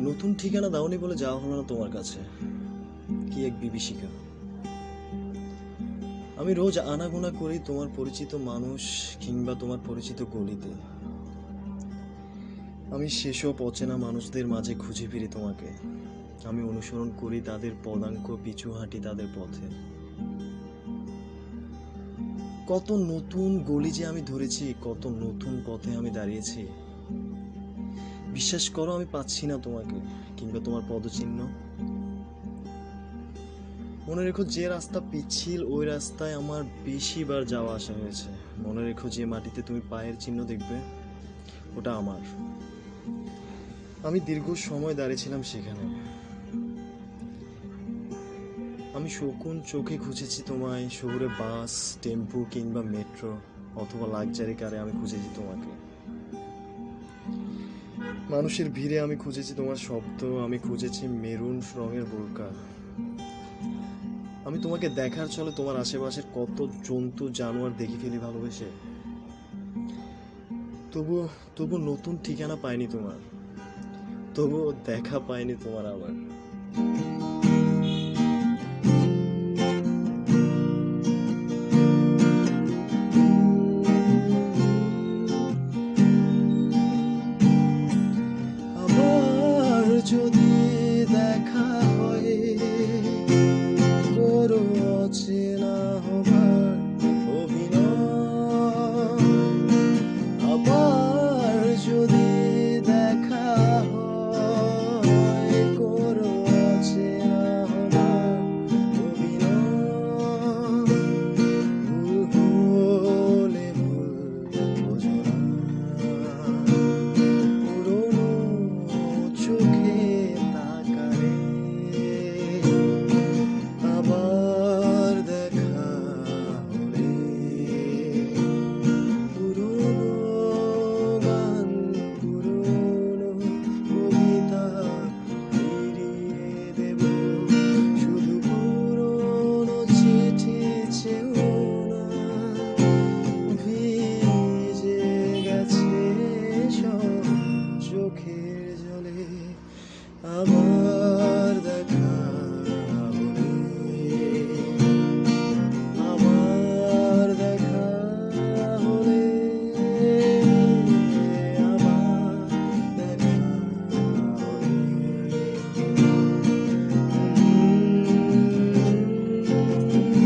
নতুন ঠিকানা দাওনি বলে যাওয়া হলো না তোমার কাছে? কি এক বিভীষিকা? আমি রোজ আনাগোনা করি তোমার পরিচিত মানুষ কিংবা তোমার পরিচিত গলিতে। আমি সেসব অচেনা মানুষদের মাঝে খুঁজে ফিরি তোমাকে। আমি অনুসরণ করি তাদের পদাঙ্ক পিছু হাঁটি তাদের পথে। কত নতুন গলি যে আমি ধরেছি, কত নতুন পথে আমি দাঁড়িয়েছি বিশ্বাস করো, আমি পাচ্ছি না তোমাকে, কিংবা তোমার পদচিহ্ন। মনে রেখো যে রাস্তা পিচ্ছিল, ওই রাস্তায় আমার বেশিবার যাওয়া আসা হয়েছে। মনে রেখো যে মাটিতে তুমি পায়ের চিহ্ন দেখবে, ওটা আমার। আমি দীর্ঘ সময় দাঁড়িয়েছিলাম সেখানে। আমি শকুন চোখে খুঁজেছি তোমায়, শহুরে বাস, টেম্পু কিংবা মেট্রো, অথবা লাক্সারি কারে আমি খুঁজেছি তোমাকে। মানুষের ভিড়ে আমি খুঁজেছি তোমার শব্দ, আমি খুঁজেছি মেরুন রঙের বোরকা। আমি তোমাকে দেখার চলে তোমার আশেপাশের কত জন্তু জানোয়ার দেখে ফেলি ভালোবেসে। তবু তবু নতুন ঠিকানা পায়নি তোমার। তবু দেখা পায়নি তোমার আবার। যদি দেখা হয় করো আছে Amor.